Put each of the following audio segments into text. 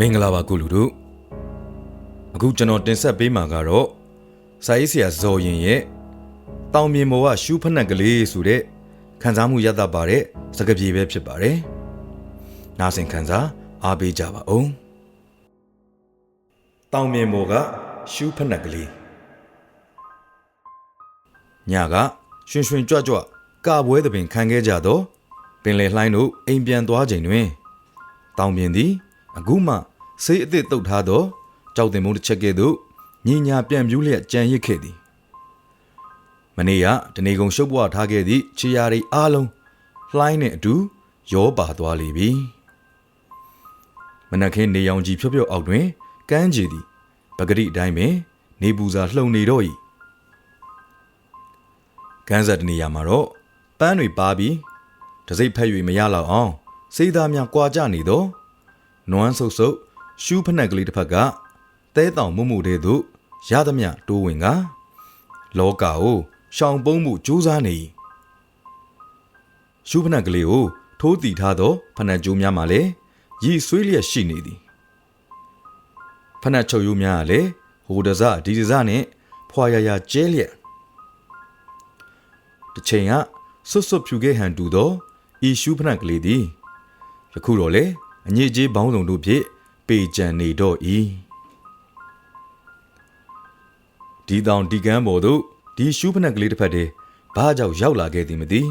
မင်္ဂလာပါကုလူတို့အခုကျွန်တော်တင်ဆက်ပေးမှာကတော့စာရေးဆရာဇော်ရင်ရဲ့တောင်မြင်မော်ကရှူးဖက်နှက်ကလေးဆိုတဲ့ခန်းစားမှုရတတ်ပါတဲ့စကားပြေပဲဖြစ်ပါတယ်နားဆင်ခန်းစားအားပေးကြပါဦးတောင်မြင်မော်ကရှူးဖက်နှက်ကလေးညကရွှင်ရွှင်ကြွကြွကပွဲသပင်ခံခဲ့ကြတော့ပင်လေလှိုင်းတို့အိမ်ပြန်သွားချိန်တွင်တောင်ပြင်သည်အခုမှ ဆေးအသစ်တုတ်ထားသောကြောက်တင်မုန်းတစ်ချက်ကဲ့သို့ညင်ညာပြန်ပြူးလျက်ကြံရစ်ခဲ့သည်မနေ့ကတနေကုန်ရှုပ်ပွားထားခဲ့သည့်ခြေရာရီအားလုံးလှိုင်းနှင့်အတူရောပါသွားလေပြီမနက်ခင်းနေရောင်ကြီးဖြော့ဖြော့အောက်တွင်ကမ်းခြေသည်ပဂရိအတိုင်းပင်နေပူစာလှုံနေတော့၏ကန်းဆက်တနေရာမှာတော့ပန်းတွေပါပြီးတစိမ့်ဖက်၍မရတော့အောင်စေးသားများကွာကြနေတော့နွမ်းဆုပ်ဆုပ် ရှူးဖက်နှက်ကလေးတစ်ဖက်ကတဲတောင်မှုမှုတဲ့သို့ရသမျှတိုးဝင်ကလောကကိုရှောင်ပုန်းမှုကြိုးစားနေ၏ရှူးဖက်နှက်ကလေးကိုထိုးတီထားသောဖက်နှက်ကြိုးများမှလည်းရည်ဆွေးလျက်ရှိနေသည်ဖက်နှက်ချုပ်ရိုးများကလည်းဟိုတစဒီတစနှင့်ဖွာရရကျဲလျက်တစ်ချိန်ကဆွတ်ဆွတ်ဖြူခဲ့ဟန်တူသောဤရှူးဖက်နှက်ကလေးသည်ယခုတော့လေအညစ်အကြေးဘောင်းဆောင်တို့ဖြင့် ပေကြံနေတော့၏ဒီတောင်ဒီကန်းပေါ်သို့ဒီရှူးဖက်နှက်ကလေးတစ်ဖက်တည်းဘာကြောင့်ရောက်လာခဲ့သည်မသိ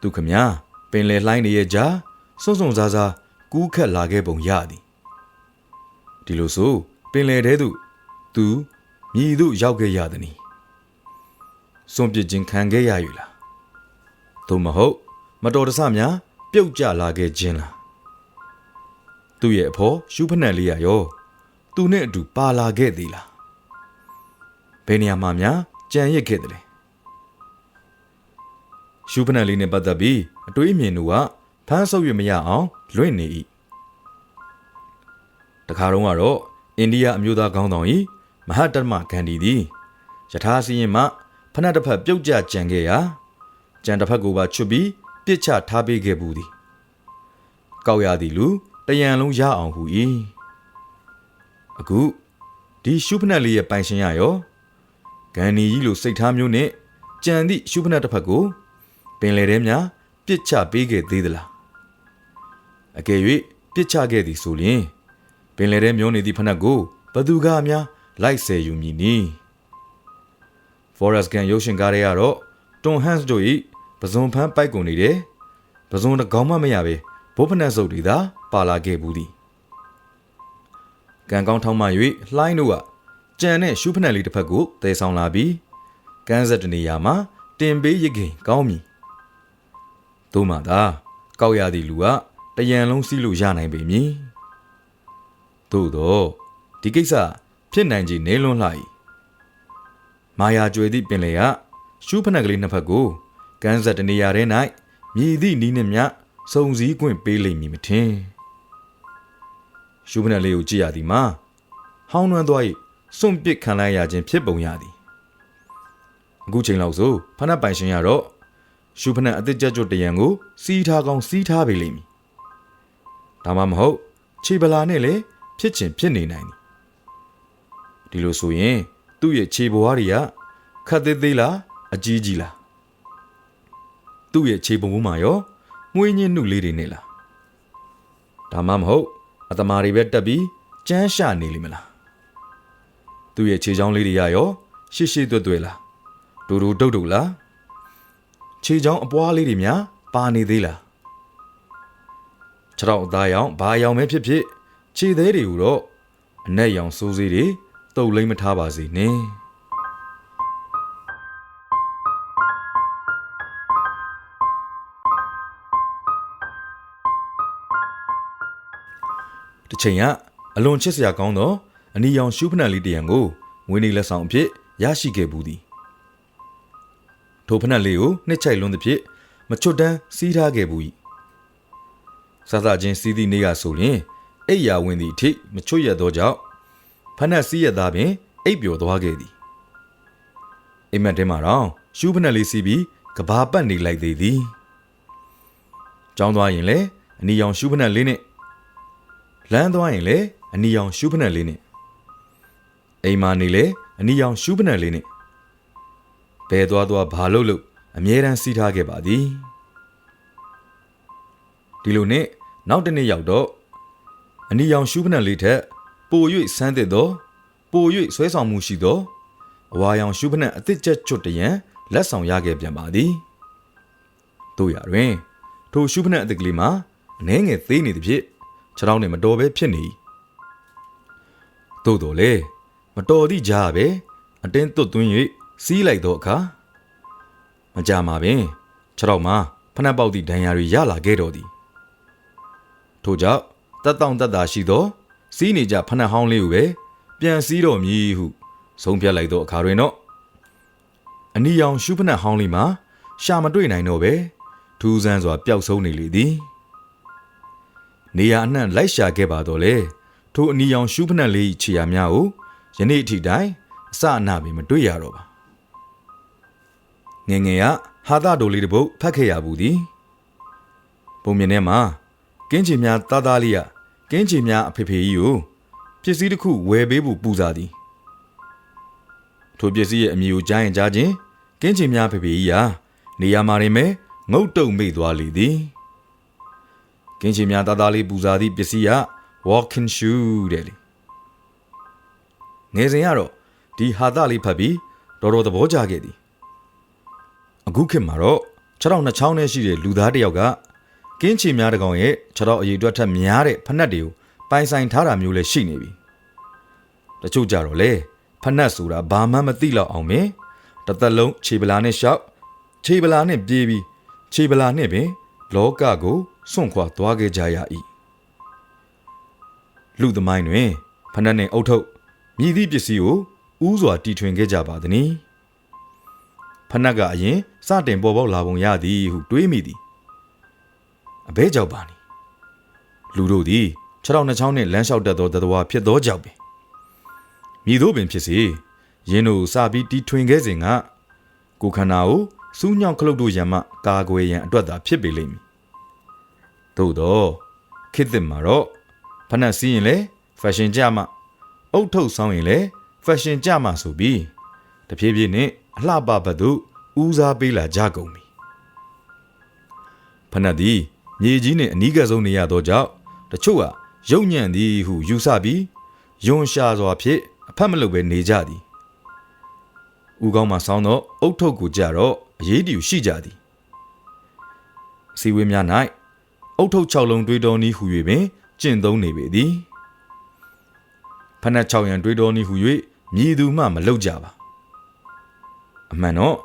သူခမညာပင်လေလှိုင်းနေရဲ့ကြားစွန့်စွန့်စားစားကူးခတ်လာခဲ့ပုံရသည်ဒီလိုဆိုပင်လေတဲသို့သူမြည်သို့ရောက်ခဲ့ရသည်။စွန့်ပစ်ခြင်းခံခဲ့ရယူလား။သို့မဟုတ် မတော်တဆများ ပြုတ်ကျလာခဲ့ခြင်းလား။ သူ့ရဲ့အဖော်ရှူးဖက်နှက်လေးရရောသူနဲ့အတူပါလာခဲ့သေးလား။ဘယ်နေရာမှာများကြံရစ်ခဲ့တယ်လဲ။ရှူးဖက်နှက်လေးနဲ့ပတ်သက်ပြီးအတွေးအမြင်တို့ကဖမ်းဆုပ်ရမရအောင်လွင့်နေ၏။တခါတော့ကတော့အိန္ဒိယအမျိုးသားခေါင်းဆောင်ကြီးမဟာတမဂန္ဒီသည်ယထာစီရင်မှဖနက်တစ်ဖက်ပြုတ်ကျကြံခဲ့ရာကြံတစ်ဖက်ကိုပါချွတ်ပြီးပြစ်ချထားပေးခဲ့ဘူးသည်ကောက်ရသည်လူ တရန်လုံးရအောင်ဟူ၏အခုဒီရှုဖနက်လေးရဲ့ပိုင်ရှင်ရရောဂန္ဒီကြီးလိုစိတ်ထားမျိုးနဲ့ကြံသည့်ရှုဖနက်တစ်ဖက်ကိုပင်လေထဲများပြစ်ချပေးခဲ့သေးသလားအကယ်၍ပြစ်ချခဲ့သည်ဆိုရင်ပင်လေထဲမျောနေသည့်ဖနက်ကိုဘသူကားများလိုက်ဆယ်ယူမည်နီ Forest Gump ရုပ်ရှင်ကားတွေကတော့ Tom Hanks တို့၏ပဇွန်ဖန်းပိုက်ကုန်နေတယ်ပဇွန်တကောင်မှမရပဲ ဘိုးဖနက်စုပ်တွေသာပါလာခဲ့ဘူးသည်ကံကောင်းထောင်းမှ၍လှိုင်းတို့ကကြံတဲ့ရှူးဖနက်လေးတစ်ဖက်ကိုတည်ဆောင်လာပြီးကန်းဆက်တနေရာမှာတင်ပေးရခင်ကောင်းပြီတို့မှသာကောက်ရသည့်လူကတရန်လုံးစီးလို့ရနိုင်ပေမည်သို့တော့ဒီကိစ္စဖြစ်နိုင်ခြေနေလွန်းလှ၏မာယာကျွေသည့်ပင်လေကရှူးဖနက်ကလေးနှစ်ဖက်ကိုကန်းဆက်တနေရာထဲ၌မြည်သည့်နီးနှင့်မြ စုံစည်းခွင့်ပေးလိမ့်မည်မထင်ရှူးဖနက်လေးကိုကြည့်ရသည်မှာဟောင်းနှွမ်းသွား၏စွန့်ပစ်ခံလိုက်ရခြင်းဖြစ်ပုံရသည်အခုချိန်လောက်ဆိုဖနက်ပိုင်ရှင်ရတော့ရှူးဖနက်အသစ်ကြက်ကြွတရံကိုစီးထားကောင်းစီးထားပေလိမ့်မည်ဒါမှမဟုတ်ခြေပလာနဲ့လည်းဖြစ်ချင်ဖြစ်နေနိုင်သည်ဒီလိုဆိုရင် သူ့ရဲ့ခြေဘွားတွေကခတ်သေးသေးလားအကြီးကြီးလားသူ့ရဲ့ခြေပုံပုံးမှာရော မွေးညင်းနှုတ်လေးတွေနဲ့လားဒါမှမဟုတ်အတမာတွေပဲတက်ပြီးကြမ်းရှာနေလိမ့်မလားသူ့ရဲ့ခြေချောင်းလေးတွေရရောရှစ်ရှစ်တွတ်တွဲလားဒူဒူတုတ်တုတ်လားခြေချောင်းအပွားလေးတွေများပါနေသေးလားခြေထောက်အသားရောင်ဘာရောင်ပဲဖြစ်ဖြစ်ခြေသေးတွေကိုတော့အနက်ရောင်စိုးစေးတွေတုတ်လိမ့်မထားပါစေနဲ့ တစ်ချိန်ကအလွန်ချစ်စရာကောင်းသောအနီရောင်ရှူးဖနက်လေးတစ်ရံကိုငွေနေလက်ဆောင်အဖြစ်ရရှိခဲ့ဘူးသည်ထိုဖနက်လေးကိုနှစ်ချိုက်လွန်းသဖြင့်မချွတ်တန်းစီးထားခဲ့ဘူး၏စားစားချင်းစီးသည့်နေ့ကဆိုရင်အိပ်ယာဝင်သည့်အထိမချွတ်ရသောကြောင့်ဖနက်စီးရသားပင်အိပ်ပျော်သွားခဲ့သည်အိမ်မက်ထဲမှာတော့ရှူးဖနက်လေးစီးပြီးကဘာပတ်နေလိုက်သေးသည်ကျောင်းသွားရင်လည်းအနီရောင်ရှူးဖနက်လေးနဲ့ လမ်းသွားရင်လေအနီရောင်ရှူးဖနက်လေးနဲ့အိမ်မာနေလေအနီရောင်ရှူးဖနက်လေးနဲ့ဘဲသွားသွားဘာလို့လို့အမြဲတမ်းစီးထားခဲ့ပါသည်ဒီလိုနဲ့နောက်တစ်နေ့ရောက်တော့အနီရောင်ရှူးဖနက်လေးထက်ပို၍ဆန်းသစ်သောပို၍ဆွဲဆောင်မှုရှိသောအဝါရောင်ရှူးဖနက်အသစ်ချက်ချွတ်တရံလက်ဆောင်ရခဲ့ပြန်ပါသည်တို့ရတွင် ထိုရှုဖနက်အသစ်ကလေးမှာအနှဲငယ်သေးနေသည်ဖြင့် ခြေထောက်နဲ့မတော်ပဲဖြစ်နေ၏သို့တော်လေမတော်သည့်ကြားပဲအတင်းသွတ်သွင်း၍စီးလိုက်သောအခါမကြမှာပင်ခြေထောက်မှာဖနက်ပေါက်သည့်ဒဏ်ရာတွေရလာခဲ့တော်သည်ထို့ကြောင့်တက်တောင့်တက်တာရှိသောစီးနေကြဖနက်ဟောင်းလေးကိုပဲပြန်စီးတော်မည်ဟုဆုံးဖြတ်လိုက်သောအခါတွင်တော့အနီရောင်ရှုဖနက်ဟောင်းလေးမှာရှာမတွေ့နိုင်တော့ပဲထူးဆန်းစွာပျောက်ဆုံးနေလေသည် နေရာအနှံ့လိုက်ရှာခဲ့ပါတော့လေထိုအနီရောင်ရှုဖနက်လေး၏ခြေရာများကိုယနေ့အထိတိုင်အစအနပင်မတွေ့ရတော့ပါငယ်ငယ်ကဟာသတိုလေးတစ်ပုတ်ဖတ်ခဲ့ရဘူးသည်ပုံမြင်ထဲမှာကင်းချီများတားတားလေးရကင်းချီများအဖေဖေကြီးကိုပစ္စည်းတစ်ခုဝယ်ပေးဖို့ပူစားသည်ထိုပစ္စည်းရဲ့အမည်ကိုကြားရင်ကြားချင်းကင်းချီများဖေဖေကြီးဟာနေရာမှာရင်ပဲငုတ်တုံမိသွားလေသည် ကင်းချီများတားတားလေးပူစားသည့်ပစ္စည်းက walking shoe တဲ့လေငယ်စဉ်ကတော့ဒီဟာသလေးဖတ်ပြီးတော်တော်သဘောကျခဲ့သည်အခုခေတ်မှာတော့ခြေထောက်နှစ်ချောင်းနဲ့ရှိတဲ့လူသားတစ်ယောက်ကကင်းချီများတစ်ကောင်ရဲ့ခြေထောက်အရေးအတွက်ထက်များတဲ့ဖက်နှက်တွေကိုပိုင်ဆိုင်ထားတာမျိုးလည်းရှိနေပြီတချို့ကြတော့လေဖက်နှက်ဆိုတာဘာမှမသိတော့အောင်မင်းတစ်သက်လုံးခြေပလာနဲ့ရှောက်ခြေပလာနဲ့ပြေးပြီးခြေပလာနဲ့ပင်လောကကို စွန့်ခွာသွားခဲ့ကြရ၏လူသမိုင်းတွင်ဖက်နှက်နှင့်အုတ်ထုတ်မြည်သည့်ပစ္စည်းကိုဥစွာတီထွင်ခဲ့ကြပါသည်။ဖက်နှက်ကအရင်စတင်ပေါ်ပေါက်လာပုံရသည်ဟုတွေးမိသည်။အဘဲကြောက်ပါနီ။လူတို့သည်ခြေထောက်နှချောင်းနှင့်လမ်းလျှောက်တတ်သောတတော်ဖြစ်သောကြောက်ပင်။မြည်တို့ပင်ဖြစ်စေရင်းတို့စပြီးတီထွင်ခဲ့စဉ်ကကိုခန္ဓာကိုစူးညောင်ခလုတ်တို့ရံမှကာကွယ်ရန်အတွက်သာဖြစ်ပေလိမ့်မည်။ သို့တော့ခေတ်သစ်မှာတော့ဖက်နှက်စီးရင်လေဖက်ရှင်ကြမှအုတ်ထုတ်ဆောင်ရင်လေဖက်ရှင်ကြမှဆိုပြီးတဖြည်းဖြည်းနဲ့အလှပဘက်သို့ဦးစားပေးလာကြကုန်ပြီဖက်နှက်သည်မြေကြီးနှင့်အနီးကပ်ဆုံးနေရသောကြောင့်တချို့ကရုပ်ညံ့သည်ဟုယူဆပြီးယွန်ရှာစွာဖြင့်အဖက်မလုပ်ပဲနေကြသည်ဦးကောင်းမှဆောင်းသောအုတ်ထုတ်ကိုကြတော့အရေးတူရှိကြသည်စီဝေးများ၌ အုတ်ထုတ်6လုံးတွေးတော်နီးဟု၍ပင်ကျင့်သုံးနေပေသည်ဖနက်6ရန်တွေးတော်နီးဟု၍မြည်သူမှမလုပ်ကြပါအမှန်တော့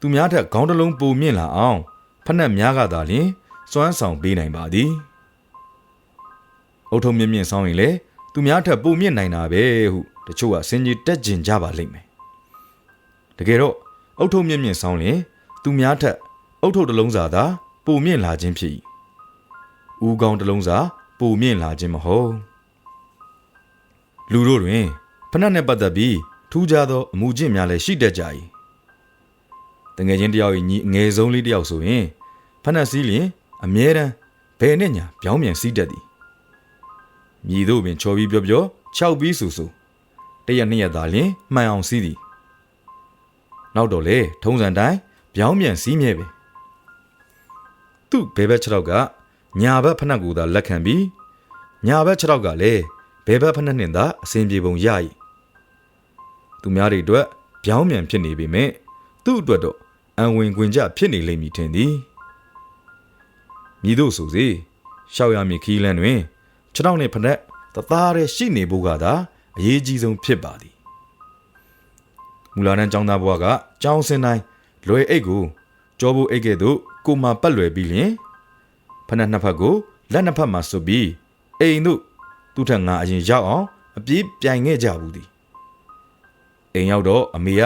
သူများထက်ခေါင်းတစ်လုံးပိုမြင့်လာအောင်ဖနက်များကသာလျှင်စွမ်းဆောင်ပေးနိုင်ပါသည်အုတ်ထုံမြင့်မြင့်ဆောင်ရင်လေသူများထက်ပိုမြင့်နိုင်တာပဲဟုတချို့ကစင်ကြီးတက်ကျင်ကြပါလိမ့်မယ်တကယ်တော့အုတ်ထုံမြင့်မြင့်ဆောင်ရင်သူများထက်အုတ်ထုံတစ်လုံးစာသာပိုမြင့်လာခြင်းဖြစ်၏ ဦးကောင်းတစ်လုံးစာပိုမြင့်လာခြင်းမဟုတ်လူတို့တွင်ဖနက်နှင့်ပတ်သက်ပြီးထူးခြားသောအမှုကျင့်များလည်းရှိတတ်ကြ၏တငယ်ချင်းတယောက်၏ညီအငယ်ဆုံးလေးတယောက်ဆိုရင်ဖနက်စည်းလျင်အမြဲတမ်းဘယ်နဲ့ညာပြောင်းပြန်စီးတတ်သည်မြည်တို့ပင်ချော်ပြီးပြောပြောခြောက်ပြီးဆူဆူတရက်နှစ်ရက်သာလျင်မှန်အောင်စီးသည်နောက်တော့လေထုံးစံတိုင်းပြောင်းပြန်စီးမြဲပဲသူ့ဘဲဘက်ခြေထောက်က ညာဘက်ဖနက်ကိုသာလက်ခံပြီးညာဘက်ခြေထောက်ကလည်းဘဲဘက်ဖနက်နှင့်သာအစဉ်ပြေပုံရ၏သူများတွေအတွက်ပြောင်းပြန်ဖြစ်နေပေမဲ့သူ့အတွက်တော့အံဝင်ခွင်ကြဖြစ်နေလိမ့်မည်ထင်သည်မြည်တို့ဆိုစေရှောက်ရမည်ခီးလန်းတွင်ခြေထောက်နှင့်ဖနက်တသားတည်းရှိနေဖို့ကသာအရေးကြီးဆုံးဖြစ်ပါသည်မူလာတန်းចောင်းသားဘွားကចောင်းစင်တိုင်းလွယ်အိတ်ကိုကြောဖို့အိတ်ကဲ့သို့ကိုမှပတ်လွယ်ပြီးလျင် ဖနက်နှစ်ဖက်ကိုလက်နှစ်ဖက်မှာဆွပြီးအိမ်တို့သူ့ထက်ငါအရင်ရောက်အောင်အပြေးပြိုင်ခဲ့ကြဘူးသည်အိမ်ရောက်တော့အမေက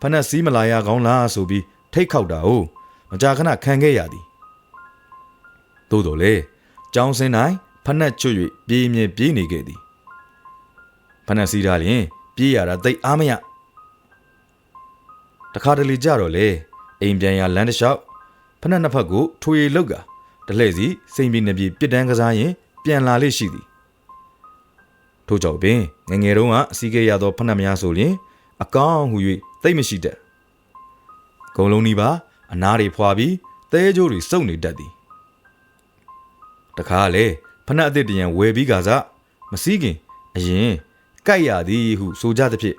ဖနက်စီးမလာရကောင်းလားဆိုပြီးထိတ်ခေါက်တာကိုမကြာခဏခံခဲ့ရသည်သို့တော်လေကျောင်းစင်းတိုင်းဖနက်ချွတ်၍ပြေးမြဲပြေးနေခဲ့သည်ဖနက်စီးထားလျင်ပြေးရတာတိတ်အားမရတခါတလေကြတော့လေအိမ်ပြန်ရလမ်းတစ်လျှောက်ဖနက်နှစ်ဖက်ကိုထွေလောက်က တလှည့်စီစိန်ပြေနေပြေပြစ်တန်းကစားရင်ပြန်လာလေရှိသည်ထို့ကြောင့်ပင်ငယ်ငယ်တုန်းကအစည်းအကဲရသောဖဏတ်များဆိုရင် အကောင်းဟု၍သိမ့်မရှိတတ်ဂုံလုံးဒီပါအနားတွေဖွာပြီးသဲကြိုးတွေစုပ်နေတတ်သည်တခါလေဖဏတ်အသစ်တရံဝယ်ပြီးကစားမစည်းခင်အရင်ကြိုက်ရသည်ဟုဆိုကြသဖြင့်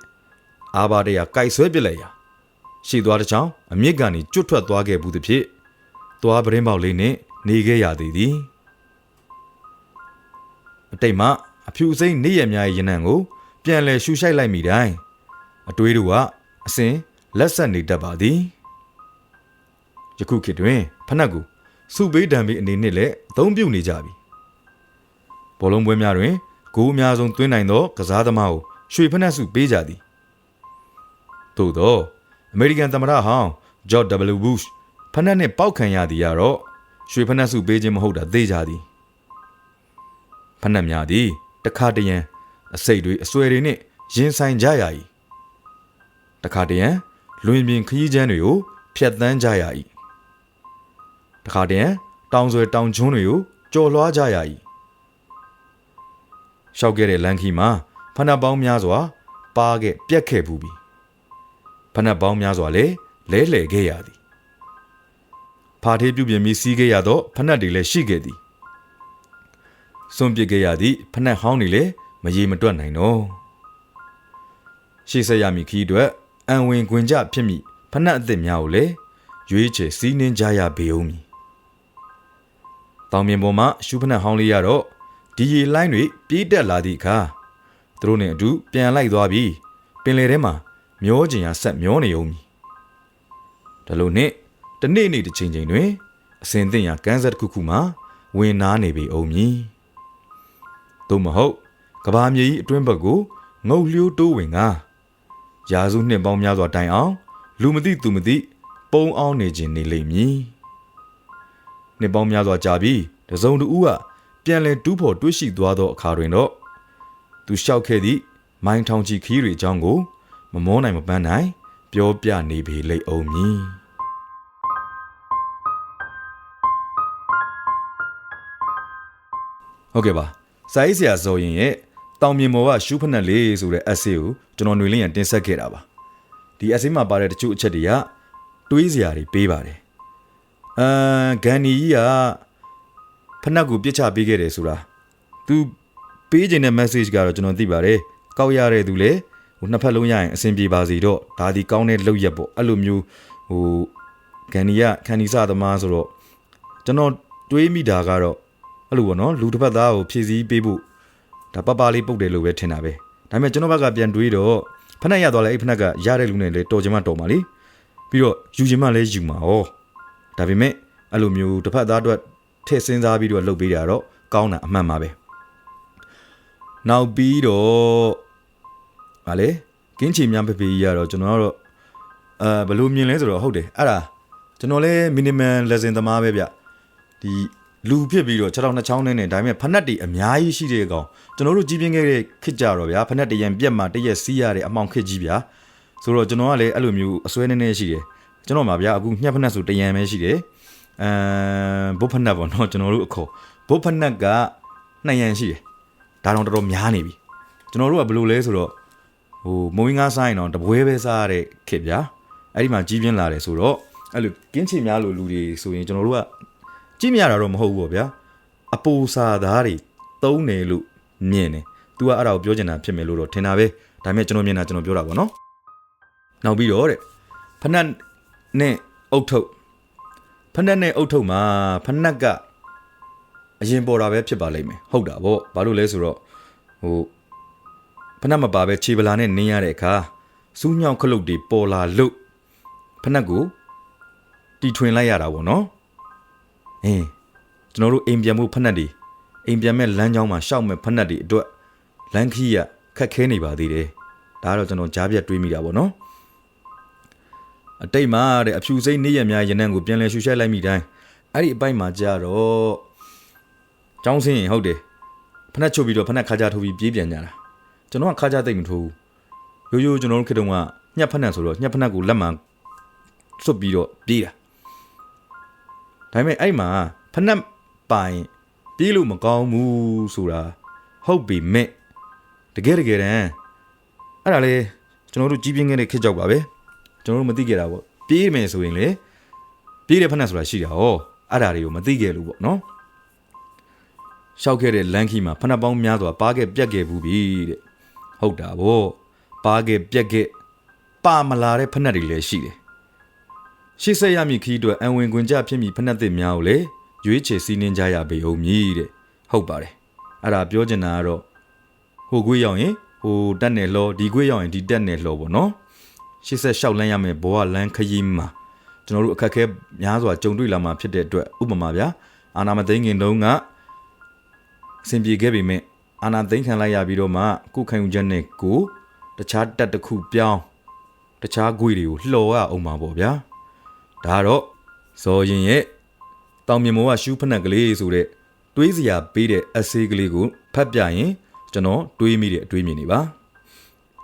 အာဘာတရာကြိုက်ဆွဲပစ်လိုက်ရာရှိသွားတစ်ချောင်းအမြင့်ကနေကျွတ်ထွက်သွားခဲ့ဘူးသဖြင့်သွားပရင်းပေါက်လေးနှင့် နေခဲ့ရသည်သည်အတိတ်မှအဖြူစိမ့်နေရများရဲ့ရနံကို ပြန်လဲရှူရှိုက်လိုက်မိတိုင်းအတွေးတို့ကအစင်လက်ဆက်နေတတ်ပါသည်ယခုခေတ်တွင်ဖနက်ကိုစုပေးတံပေးအနေနဲ့လည်းအသုံးပြုနေကြပြီဘောလုံးပွဲများတွင်ဂိုးအများဆုံးသွင်းနိုင်သော ကစားသမားကိုရွှေဖနက်စုပေးကြသည်သို့သောအမေရိကန်သမ္မတဟောင်းဂျော့ W. Bush ဖနက်နှင့်ပေါက်ခံရသည်ကတော့ ရွှေဖနက်စုပေးခြင်းမဟုတ်တာသိကြသည်ဖနက်များသည်တခါတရံအစိတ်တွေအဆွဲတွေနှင့်ရင်ဆိုင်ကြရ၏တခါတရံလွင်ပြင်ခရီးချမ်းတွေကိုဖျက်ဆီးကြရ၏တခါတရံတောင်ဆွဲတောင်ကျွန်းတွေကိုကြော်လွှားကြရ၏ရှောက်ခဲ့တဲ့လမ်းခီမှာဖနက်ပေါင်းများစွာ ပါခဲ့ပြက်ခဲ့ဘူးပြီဖနက်ပေါင်းများစွာလည်းလဲလှယ်ခဲ့ရသည် ဖာထေးပြုပြင်ပြီးစီးခဲ့ရသောဖနက်တွေလည်းရှိခဲ့သည်စွန့်ပစ်ခဲ့ရသည့်ဖနက်ဟောင်းတွေလည်းမရေမတွက်နိုင်တော့ရှေ့ဆက်ရမည်ခီးအတွက်အံဝင်ခွင်ကြဖြစ်မိဖနက်အသစ်များကိုလည်းရွေးချယ်စီးနှင်းကြရပေဦးမည်တောင်မြင်ပေါ်မှာရှုဖနက်ဟောင်းလေးရတော့ဒီရေလိုင်းတွေပြေးတက်လာသည့်အခါသူတို့နဲ့အတူပြန်လိုက်သွားပြီးပင်လယ်ထဲမှာမျောကျင်ရဆက်မျောနေဦးမည်ဒါလို့နဲ့ တနေ့နေ့တစ်ချိန်ချိန်တွင်အစင်သင့်ရာကန်းဆက်တစ်ခုခုမှာဝင်နာနေပေအောင်မည်သို့မဟုတ်ကဘာမြေကြီးအတွင်းဘက်ကိုငုတ်လျိုးတိုးဝင်ကရာစုနှစ်ပေါင်းများစွာတိုင်အောင် လူမသိသူမသိပုံအောင်နေခြင်းနေလိမ့်မည်နှစ်ပေါင်းများစွာကြာပြီးတစုံတူဦးကပြန်လဲတူးဖို့တွေးရှိသွားသောအခါတွင်တော့သူလျှောက်ခဲ့သည့်မိုင်းထောင်ချီခီးတွေအကြောင်းကို မမောနိုင်မပန်းနိုင် ပြောပြနေပေလိမ့်အောင်မည် ဟုတ်ကဲ့ပါစာရေးဆရာဇော်ရင်ရဲ့တောင်မြင်မော်ကရှူးဖနက်လေးဆိုတဲ့ essay ကိုကျွန်တော်ຫນွေလင်းရန်တင်ဆက်ခဲ့တာပါဒီ essay မှာပါတဲ့တချို့အချက်တွေကတွေးစရာတွေပေးပါတယ်အမ်ဂန်နီကြီးကဖနက်ကိုပြစ်ချပေးခဲ့တယ်ဆိုတာ तू ပေးခြင်းတဲ့ message ကတော့ကျွန်တော်သိပါတယ်ကောက်ရတဲ့သူလေဟိုနှစ်ဖက်လုံးရရင်အဆင်ပြေပါစေတော့ဒါဒီကောင်းတဲ့လောက်ရက်ပေါ့အဲ့လိုမျိုးဟိုဂန်နီကခန်နီစသမားဆိုတော့ကျွန်တော်တွေးမိတာကတော့ အဲ့လိုပေါ့နော်လူတစ်ဖက်သားကိုဖြည့်ဆည်းပေးဖို့ဒါပပလေးပုတ်တယ်လို့ပဲထင်တာပဲဒါပေမဲ့ကျွန်တော်ဘက်ကပြန်တွေးတော့ဖက်နဲ့ရသွားလဲအဲ့ဖက်နဲ့ကရတဲ့လူနဲ့လေတော်ချင်မှတော်ပါလေပြီးတော့ယူချင်မှလည်းယူမှာဩဒါပေမဲ့အဲ့လိုမျိုးတစ်ဖက်သားအတွက်ထည့်စဉ်းစားပြီးတော့လုပ်ပေးတာတော့ကောင်းတာအမှန်ပါပဲနောက်ပြီးတော့ဗာလေကင်းချီများဖဖေကြီးကတော့ကျွန်တော်ကတော့အဲဘယ်လိုမြင်လဲဆိုတော့ဟုတ်တယ်အဲ့ဒါကျွန်တော်လည်း minimum lesson သမားပဲဗျဒီ လူဖြစ်ပြီးတော့6 2ချောင်းနဲ့ဒါပေမဲ့ဖနက်တွေအများကြီးရှိတဲ့ကောင်ကျွန်တော်တို့ကြီးပြင်းခဲ့တဲ့ခစ်ကြတော့ဗျာဖနက်တရံပြက်မှာတရက်စီးရတဲ့အမောင်ခစ်ကြီးဗျာဆိုတော့ကျွန်တော်ကလည်းအဲ့လိုမျိုးအစွဲနေနေရှိတယ်ကျွန်တော်မှာဗျာအခုညှက်ဖနက်ဆိုတရံပဲရှိတယ်အဲဘုတ်ဖနက်ပေါ့နော်ကျွန်တော်တို့အခေါ်ဘုတ်ဖနက်က2ရံရှိတယ်ဒါတော့တော်တော်များနေပြီကျွန်တော်တို့ကဘယ်လိုလဲဆိုတော့ဟိုမုံငါးစားရင်တော့တပွဲပဲစားရတဲ့ခစ်ဗျာအဲ့ဒီမှာကြီးပြင်းလာတယ်ဆိုတော့အဲ့လိုကင်းချင်များလို့လူတွေဆိုရင်ကျွန်တော်တို့က ကြည့်မရတာတော့မဟုတ်ဘူးပေါ့ဗျာအပူစာသားတွေတုံးတယ်လို့မြင်တယ် तू ကအဲ့ဒါကိုပြောချင်တာဖြစ်မယ်လို့တော့ထင်တာပဲဒါပေမဲ့ကျွန်တော်မြင်တာကျွန်တော်ပြောတာပေါ့နော်နောက်ပြီးတော့တဲ့ဖနက်နဲ့အုတ်ထုပ်ဖနက်နဲ့အုတ်ထုပ်မှာဖနက်ကအရင်ပေါ်တာပဲဖြစ်ပါလိမ့်မယ်ဟုတ်တာဗောဘာလို့လဲဆိုတော့ဟိုဖနက်မပါပဲခြေပလာနဲ့နင်းရတဲ့အခါစူးညောင်းခလုတ်တွေပေါ်လာလို့ဖနက်ကိုတီထွင်လိုက်ရတာဗောနော် အင်းကျွန်တော်တို့အိမ်ပြန်မှုဖက်နှက်တွေအိမ်ပြန်မဲ့လမ်းကြောင်းမှာရှောက်မဲ့ဖက်နှက်တွေအတွက်လမ်းခီးရခက်ခဲနေပါသေးတယ်ဒါကတော့ကျွန်တော်ကြားပြတ်တွေးမိတာပေါ့နော်အတိတ်မှာတဲ့အဖြူစိမ့်နေရများရနံကိုပြန်လဲရှူရှက်လိုက်မိတိုင်းအဲ့ဒီအပိုက်မှာကြာတော့ចောင်းစင်းရင်ဟုတ်တယ်ဖက်နှက်ချုပ်ပြီးတော့ဖက်နှက်ခါကြထိုးပြီးပြေးပြန်ကြတာကျွန်တော်ကခါကြသိမ့်မထိုးဘူးရိုးရိုးကျွန်တော်တို့ခေတ္တကညက်ဖက်နှက်ဆိုတော့ညက်ဖက်နှက်ကိုလက်မှန်စွတ်ပြီးတော့ပြေးတာ ဒါပေမဲ့အဲ့မှာဖနက်ပိုင်ပြေးလို့မကောင်းဘူးဆိုတာဟုတ်ပြီမဲ့တကယ်တကယ်တမ်းအဲ့ဒါလေကျွန်တော်တို့ကြီးပြင်းခဲ့တဲ့ခစ်ကြောက်ပါပဲကျွန်တော်တို့မသိခဲ့တာပေါ့ပြေးမယ်ဆိုရင်လေပြေးတဲ့ဖက်နဲ့ဆိုတာရှိတာဟောအဲ့ဒါတွေကိုမသိခဲ့လို့ပေါ့နော်ရှောက်ခဲ့တဲ့လမ်းခီမှာဖက်နှက်ပေါင်းများစွာပါခဲ့ပြက်ခဲ့ဘူးပြီတဲ့ဟုတ်တာဗောပါခဲ့ပြက်ခဲ့ပါမလာတဲ့ဖက်နှက်တွေလည်းရှိတယ် ရှေ့ဆက်ရမည်ခီးအတွက်အံဝင်ခွင်ကြဖြစ်မည်ဖက်နှက်သစ်များကိုလေရွေးချယ်စီးနှင်းကြရပေအောင်မည်တဲ့ဟုတ်ပါတယ်အဲ့ဒါပြောချင်တာကတော့ဟိုကွေးရောက်ရင်ဟိုတက်နယ်လောဒီကွေးရောက်ရင်ဒီတက်နယ်လောပေါ့နော်ရှေ့ဆက်လျှောက်လန်းရမယ်ဘောကလန်းခရီးမှာကျွန်တော်တို့အခက်အခဲများစွာကြုံတွေ့လာမှာဖြစ်တဲ့အတွက်ဥပမာဗျာအာနာမသိငင်တုန်းကအဆင်ပြေခဲ့ပေမဲ့အာနာသိခံလိုက်ရပြီးတော့မှကုခံယူချက်နဲ့ကိုတခြားတက်တစ်ခုပြောင်းတခြားဂွေတွေကိုလှော်ရအောင်ပါပေါ့ဗျာ ဒါကတော့ဇော်ရင်ရဲ့တောင်မြင်မောကရှူးဖက်နှက်ကလေးဆိုတဲ့တွေးစရာပေးတဲ့အဆေးကလေးကိုဖတ်ပြရင်ကျွန်တော်တွေးမိတဲ့အတွေးမြင်နေပါ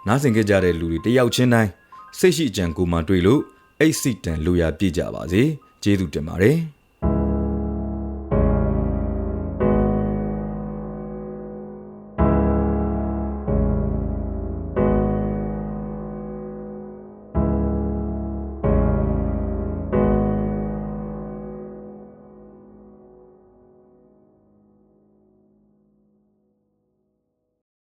နားဆင်ကြကြတဲ့လူတွေတယောက်ချင်းတိုင်းစိတ်ရှိအကြံကိုမှတွေးလို့အိတ်စိတန်လူရပြည့်ကြပါစေကျေးဇူးတင်ပါတယ်